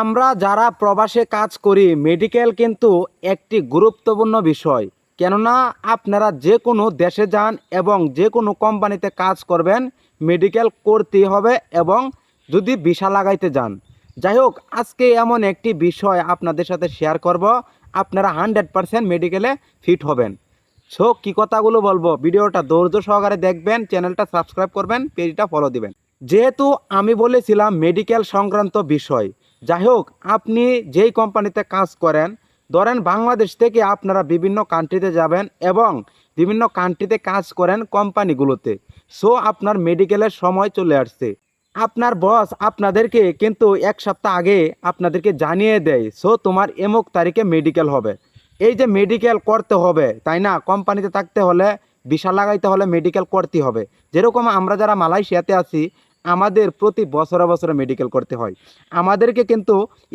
আমরা যারা প্রবাসে কাজ করি মেডিকেল কিন্তু একটি গুরুত্বপূর্ণ বিষয়। কেননা আপনারা যে কোনো দেশে যান এবং যে কোনো কোম্পানিতে কাজ করবেন মেডিকেল করতেই হবে এবং যদি ভিসা লাগাইতে যান। যাই হোক, আজকে এমন একটি বিষয় আপনাদের সাথে শেয়ার করব। আপনারা হান্ড্রেড পারসেন্ট মেডিকেলে ফিট হবেন। সো, কী কথাগুলো বলব? ভিডিওটা ধৈর্য সহকারে দেখবেন চ্যানেলটা সাবস্ক্রাইব করবেন পেজটা ফলো দিবেন। যেহেতু আমি বলেছিলাম মেডিকেল সংক্রান্ত বিষয় যাই হোক আপনি যেই কোম্পানিতে কাজ করেন, ধরেন বাংলাদেশ থেকে আপনারা বিভিন্ন কান্ট্রিতে যাবেন এবং বিভিন্ন কান্ট্রিতে কাজ করেন কোম্পানিগুলোতে। সো আপনার মেডিকেলের সময় চলে আসছে। আপনার বস আপনাদেরকে কিন্তু এক সপ্তাহ আগে আপনাদেরকে জানিয়ে দেয় সো তোমার এমুক তারিখে মেডিকেল হবে। এই যে মেডিকেল করতে হবে, তাই না? কোম্পানিতে থাকতে হলে, ভিসা লাগাইতে হলে মেডিকেল করতে হবে। যেরকম আমরা যারা মালয়েশিয়াতে আছি আমাদের প্রতি বছরে বছরে মেডিকেল করতে হয়। আমাদেরকে কিন্তু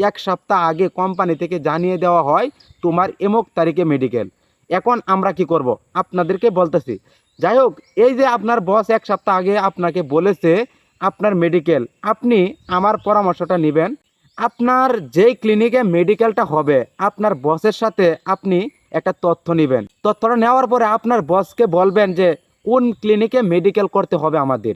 এক সপ্তাহ আগে কোম্পানি থেকে জানিয়ে দেওয়া হয়, তোমার এমুক তারিখে মেডিকেল এখন আমরা কি করব? আপনাদেরকে বলতেছি। যাই হোক, এই যে আপনার বস এক সপ্তাহ আগে আপনাকে বলেছে আপনার মেডিকেল আপনি আমার পরামর্শটা নেবেন। আপনার যেই ক্লিনিকে মেডিকেলটা হবে, আপনার বসের সাথে আপনি একটা তথ্য নেবেন। তথ্যটা নেওয়ার পরে আপনার বসকে বলবেন যে, কোন ক্লিনিকে মেডিকেল করতে হবে আমাদের?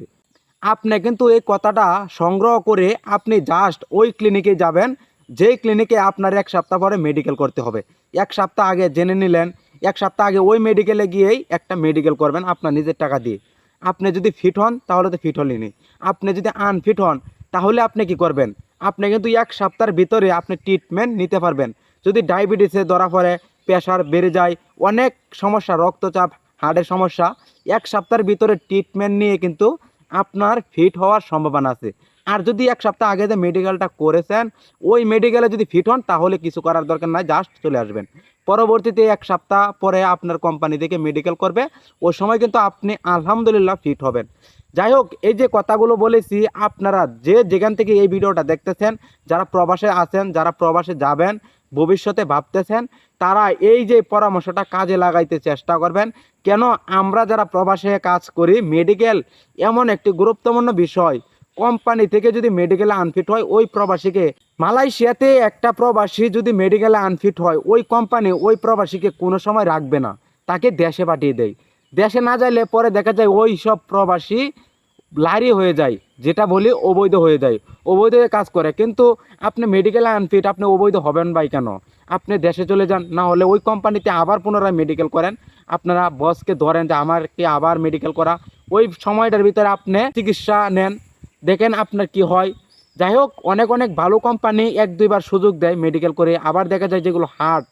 আপনি কিন্তু এই কথাটা সংগ্রহ করে আপনি জাস্ট ওই ক্লিনিকে যাবেন, যেই ক্লিনিকে আপনার এক সপ্তাহ পরে মেডিকেল করতে হবে। এক সপ্তাহ আগে জেনে নিলেন, এক সপ্তাহ আগে ওই মেডিকেলে গিয়েই একটা মেডিকেল করবেন আপনার নিজের টাকা দিয়ে। আপনি যদি ফিট হন, তাহলে তো ফিট হলেনি আপনি যদি আনফিট হন, তাহলে আপনি কি করবেন? আপনি কিন্তু এক সপ্তাহের ভিতরে আপনি ট্রিটমেন্ট নিতে পারবেন। যদি ডায়াবেটিসে ধরা পড়ে প্রেশার বেড়ে যায়, অনেক সমস্যা, রক্তচাপ হার্টের সমস্যা, এক সপ্তাহের ভিতরে ট্রিটমেন্ট নিয়ে কিন্তু আপনার ফিট হওয়ার সম্ভাবনা আছে। আর যদি এক সপ্তাহ আগে যে মেডিকেলটা করেছেন, ওই মেডিকেলে যদি ফিট হন, তাহলে কিছু করার দরকার নাই জাস্ট চলে আসবেন। পরবর্তীতে এক সপ্তাহ পরে আপনার কোম্পানি থেকে মেডিকেল করবে, ওই সময় কিন্তু আপনি আলহামদুলিল্লাহ ফিট হবেন। যাই হোক, এই যে কথাগুলো বলেছি, আপনারা যে যেখান থেকে এই ভিডিওটা দেখতেছেন, যারা প্রবাসে আছেন, যারা প্রবাসে যাবেন ভবিষ্যতে ভাবতেছেন, তারা এই যে পরামর্শটা কাজে লাগাইতে চেষ্টা করবেন। কেন আমরা যারা প্রবাসে কাজ করি মেডিকেল এমন একটি গুরুত্বপূর্ণ বিষয় কোম্পানি থেকে যদি মেডিকেলে আনফিট হয়, ওই প্রবাসীকে, মালয়েশিয়াতে একটা প্রবাসী যদি মেডিকেলে আনফিট হয়, ওই কোম্পানি ওই প্রবাসীকে কোনো সময় রাখবে না, তাকে দেশে পাঠিয়ে দেয়। দেশে না যাইলে পরে দেখা যায় ওই সব প্রবাসী লারি হয়ে যায়, যেটা বলি অবৈধ হয়ে যায়। অবৈধ কাজ করে, কিন্তু আপনি মেডিকেলে আনফিট আপনি অবৈধ হবেন ভাই কেন? আপনি দেশে চলে যান, না হলে ওই কোম্পানিতে আবার পুনরায় মেডিকেল করেন। আপনারা বসকে ধরেন যে আমারকে আবার মেডিকেল করা। ওই সময়টার ভিতরে আপনি চিকিৎসা নেন, দেখেন আপনার কি হয়। যাই হোক, অনেক অনেক ভালো কোম্পানি এক, দুইবার সুযোগ দেয় মেডিকেল করে। আবার দেখা যায় যেগুলো হার্ড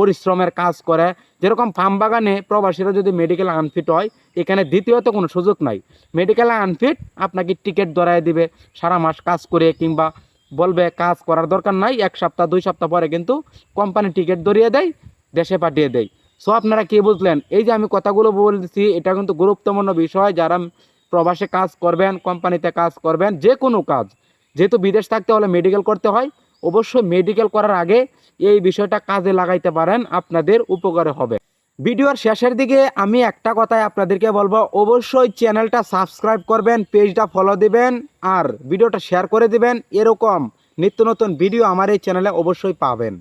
পরিশ্রমের কাজ করে। যেরকম ফার্ম বাগানে প্রবাসীরা যদি মেডিকেল আনফিট হয়, এখানে দ্বিতীয়ত কোনো সুযোগ নাই। মেডিকেল আনফিট আপনাকে টিকিট ধরায় দিবে, সারা মাস কাজ করে কিংবা বলবে কাজ করার দরকার নাই, এক সপ্তাহ, দুই সপ্তাহ পরে কিন্তু কোম্পানি টিকিট ধরিয়ে দেয়, দেশে পাঠিয়ে দেয়। সো আপনারা কি বুঝলেন? এই যে আমি কথাগুলো বলছি এটা কিন্তু গুরুত্বপূর্ণ বিষয়। যারা প্রবাসে কাজ করবেন কোম্পানিতে কাজ করবেন যে কোনো কাজ, যেহেতু বিদেশ থাকতে হলে মেডিকেল করতে হয় অবশ্যই মেডিকেল করার আগে এই বিষয়টা কাজে লাগাইতে পারেন, আপনাদের উপকারে হবে। ভিডিওর শেষের দিকে আমি একটা কথাই আপনাদেরকে বলব, অবশ্যই চ্যানেলটা সাবস্ক্রাইব করবেন পেজটা ফলো দিবেন, আর ভিডিওটা শেয়ার করে দিবেন, এরকম নিত্য নতুন ভিডিও আমার এই চ্যানেলে অবশ্যই পাবেন।